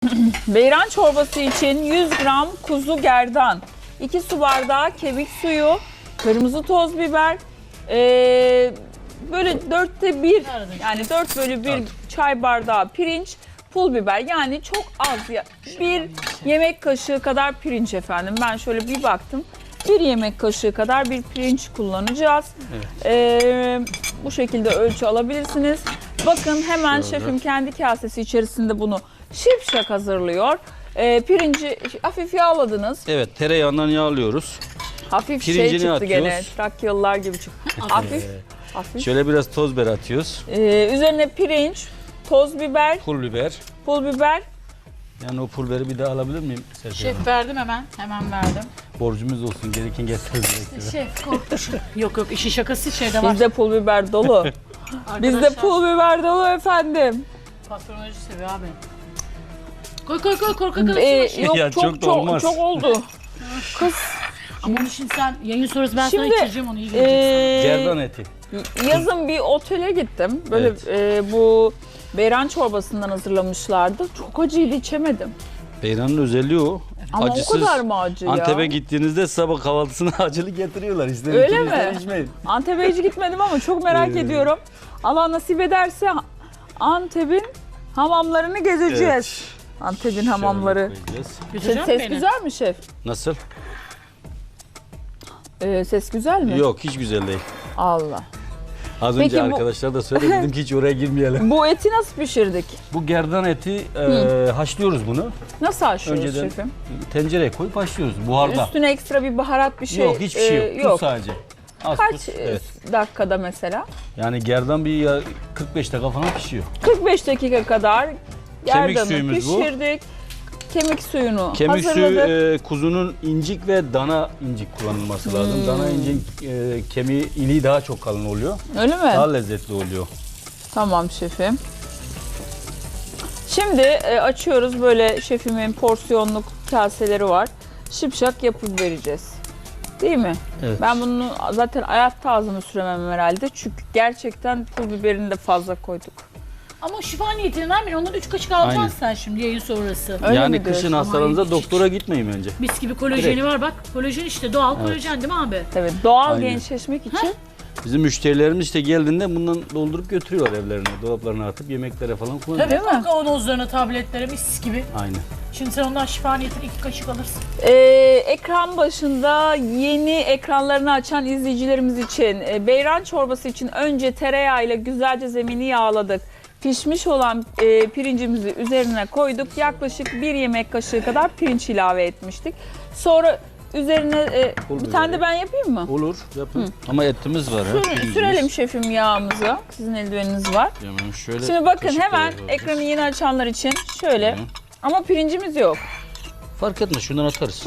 Beyran çorbası için 100 gram kuzu gerdan, 2 su bardağı kemik suyu, kırmızı toz biber, ee, böyle dörtte bir yani 4 bölü 1 çay bardağı pirinç, pul biber yani çok az ya. Bir yemek kaşığı kadar pirinç efendim. Ben şöyle bir baktım. Bir yemek kaşığı kadar bir pirinç kullanacağız. Ee, bu şekilde ölçü alabilirsiniz. Bakın hemen şefim kendi kasesi içerisinde bunu şipşak hazırlıyor. Ee, pirinci hafif yağladınız. Evet tereyağından yağlıyoruz. Hafif şey Pirincini çıktı gene. atıyoruz. Trakyalılar gibi çıktı. hafif. hafif. Şöyle biraz toz biber atıyoruz. Ee, üzerine pirinç, toz biber, Pul biber. pul biber. Yani o pul biberi bir daha alabilir miyim Serpil Hanım? Şef verdim hemen. Hemen verdim. Borcumuz olsun. Gereken direkt. Şef korkmuş. yok yok işi şakası şeyde var. Bizde pul biber dolu. Bizde Arkadaşlar, pul biber dolu efendim. Patronoloji seviyor abi. Koy koy koy korkak arasına. Ee, yok Ya çok çok çok da çok, olmaz. oldu. Kız Ama onu şimdi sen yayın sonrası ben Şimdi, sana içireceğim onu iyi göreceksin. ee, Gerdan eti. yazın bir otele gittim. Böyle Evet. e, bu beyran çorbasından hazırlamışlardı. Çok acıydı içemedim. Beyranın özelliği o. Ama Acısız. o kadar mı acı ya? Antep'e gittiğinizde sabah kahvaltısına acılı getiriyorlar. İster Öyle mi? içmeyin. Antep'e hiç gitmedim ama çok merak ediyorum. Allah nasip ederse Antep'in hamamlarını gezeceğiz. Antep'in hamamları. Koyacağız. Ses, Götüreceğim ses beni. güzel mi şef? Nasıl? Ee, ses güzel mi? Yok hiç güzel değil. Allah. Az Peki önce bu- arkadaşlar da söyledi dedim ki hiç oraya girmeyelim. Bu eti nasıl pişirdik? Bu gerdan eti e, haşlıyoruz bunu. Nasıl haşlıyoruz Önceden şefim? tencereye koyup haşlıyoruz buharda. Üstüne ekstra bir baharat bir şey yok hiçbir şey e, yok. Tuz sadece. Az Kaç tuz. e, Evet. dakikada mesela? Yani gerdan bir ya 45 dakika falan pişiyor. 45 dakika kadar gerdanı suyumuz bu. pişirdik. Kemik suyunu Kemik suyu hazırladık. e, kuzunun incik ve dana incik kullanılması lazım. Hmm. Dana incik e, kemiği iliği daha çok kalın oluyor. Öyle mi? Daha lezzetli oluyor. Tamam şefim. Şimdi e, açıyoruz böyle şefimin porsiyonluk kaseleri var. Şipşak yapıp vereceğiz. Değil mi? Evet. Ben bunu zaten ayakta ağzıma süremem herhalde. Çünkü gerçekten pul biberini de fazla koyduk. Ama şifa niyetine vermeyin. Ondan 3 kaşık alacaksın Aynen. sen şimdi yayın sonrası. Öyle yani mi diyorsun? kışın hastalarınıza hiç, doktora gitmeyin önce. Mis gibi kolajeni Direkt. var bak. Kolajen işte doğal kolajen değil mi abi? Evet doğal Aynen. gençleşmek için Bizim müşterilerimiz işte geldiğinde bundan doldurup götürüyorlar evlerine. Dolaplarına atıp yemeklere falan kullanıyor. Tabii Değil mi? kavanozlarına, tabletlere mis gibi. Aynen. Şimdi sen ondan şifa niyetine 2 kaşık alırsın. Ee, ekran başında yeni ekranlarını açan izleyicilerimiz için e, beyran çorbası için önce tereyağıyla güzelce zemini yağladık. Pişmiş olan e, pirincimizi üzerine koyduk. Yaklaşık bir yemek kaşığı kadar pirinç ilave etmiştik. Sonra üzerine e, Pul bir tane de biberi. ben yapayım mı? Olur yapın. Ama etimiz var ha. Sür- pirincimiz. sürelim şefim yağımızı. Sizin eldiveniniz var. Hemen şöyle Şimdi bakın kaşıkla hemen yapıyoruz. ekranı yeni açanlar için şöyle. Hı. Ama pirincimiz yok. Fark etmez şundan atarız.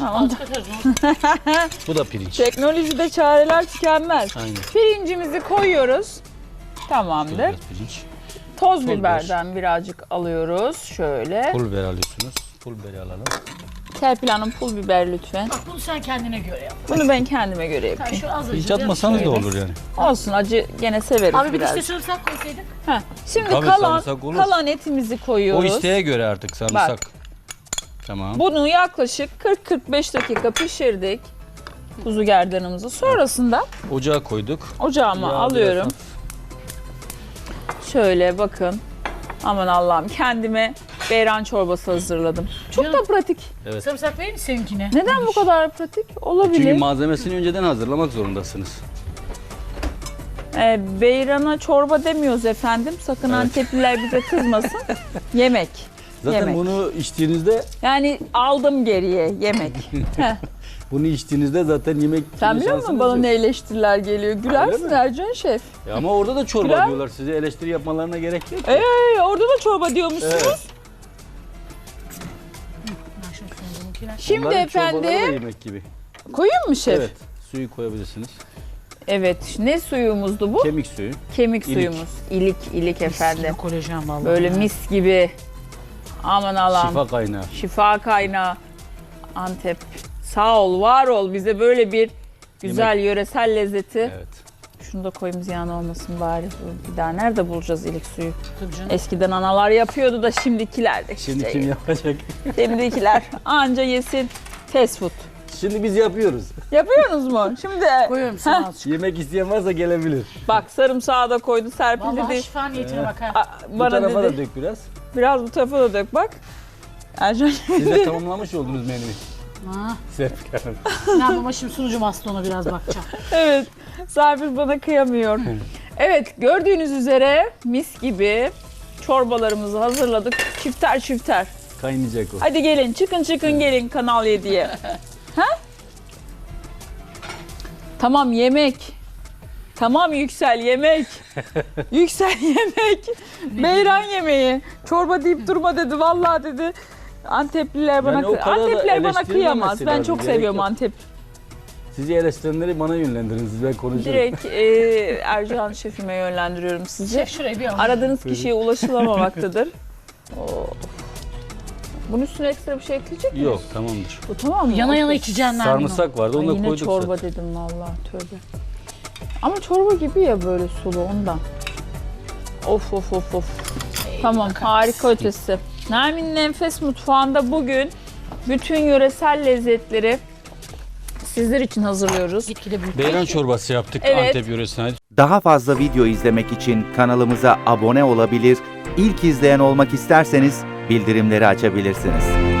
Bu da pirinç. Teknolojide çareler tükenmez. Aynen. Pirincimizi koyuyoruz. Tamımdır. Biraz pirinç. Toz biber. biberden birazcık alıyoruz. Şöyle. Pul biber alıyorsunuz. Pul biberi alalım. Serpil Hanım pul biber lütfen. Bak bunu sen kendine göre yap. Bunu ben kendime göre Sen yapayım. şu az Hiç atmasanız da olur yani. Olsun acı gene severiz Abi bir de biraz. işte sarımsak koysaydık. Heh, Şimdi Tabii, kalan sarımsak olur. kalan etimizi koyuyoruz. O isteğe göre artık sarımsak. Tamam. Bunu yaklaşık 40-45 dakika pişirdik. Kuzu gerdanımızı. Sonrasında Ocağa koyduk. ocağıma Yağ alıyorum. biraz Şöyle bakın. Aman Allah'ım kendime beyran çorbası hazırladım. Çok da pratik. Evet. Sarımsak mi seninkine? Neden bu kadar pratik? Olabilir. Çünkü malzemesini önceden hazırlamak zorundasınız. Ee, beyrana çorba demiyoruz efendim. Sakın Evet. Antepliler bize kızmasın. yemek. Zaten Yemek. bunu içtiğinizde, Yani aldım geriye yemek. Bunu içtiğinizde zaten yemek Sen biliyor musun bana ne eleştiriler geliyor? Gülersin? Ercan Şef. E ama orada da çorba Güler. diyorlar. Size eleştiri yapmalarına gerek yok. Ee, orada da çorba diyormuşsunuz. Evet. Şimdi Onların efendim yemek gibi. koyayım mı şef? Evet. Suyu koyabilirsiniz. Evet. Ne suyumuzdu bu? Kemik suyu. Kemik İlik. suyumuz. İlik ilik efendim. Efendim. Kolajen vallahi. Böyle mis gibi. Aman Allah'ım. Şifa kaynağı. Şifa kaynağı. Antep. Sağ ol, var ol bize böyle bir güzel yöresel lezzeti. Evet. şunu da koyayım ziyan olmasın bari. Bir daha nerede bulacağız ilik suyu? Tabii canım. Eskiden analar yapıyordu da şimdikiler de Şimdi işte. kim yapacak? Şimdikiler anca yesin fast food. Şimdi biz yapıyoruz. Yapıyorsunuz mu? Şimdi Koyuyorum sana azıcık. Yemek isteyen varsa gelebilir. bak sarımsağı da koydu Serpil Vallahi dedi. şifa niyetine bak ha. "Aa, Bu Bana tarafa dedi. da dök biraz. Biraz bu tarafa da dök bak. Ercan Siz de tamamlamış oldunuz menüyü. Ha. Serpil Hanım. Ne yapayım şimdi sunucum hasta ona biraz bakacağım. evet. Serpil bana kıyamıyor. evet gördüğünüz üzere mis gibi çorbalarımızı hazırladık. Çifter çifter. Kaynayacak o. Hadi gelin çıkın çıkın gelin Kanal 7'ye. ha? Tamam yemek. Tamam Yüksel yemek. Yüksel yemek. Beyran yemeği. Çorba deyip durma dedi. Vallahi dedi. Antepliler bana Yani o kı- kadar da Antepliler bana eleştirilmemesi kıyamaz. Ben lazım, çok gerek seviyorum yok. Antep. Sizi eleştirenleri bana yönlendirin. Siz ben konuşurum. Direkt e, Ercan şefime yönlendiriyorum sizi. Şef şurayı bir al. Aradığınız kişiye ulaşılamamaktadır. Of. Bunun üstüne ekstra bir şey ekleyecek miyiz? Yok tamamdır. Bu tamam mı? Yana yana Okey. içeceksin Nermin Sarımsak vardı Ay onu da yine koyduk çorba zaten. dedim vallahi tövbe. Ama çorba gibi ya böyle sulu ondan. Of of of of. Tamam harika ötesi. Nermin'in Enfes Mutfağı'nda bugün bütün yöresel lezzetleri sizler için hazırlıyoruz. Beyran çorbası yaptık Evet. Antep yöresine. Daha fazla video izlemek için kanalımıza abone olabilir, ilk izleyen olmak isterseniz bildirimleri açabilirsiniz.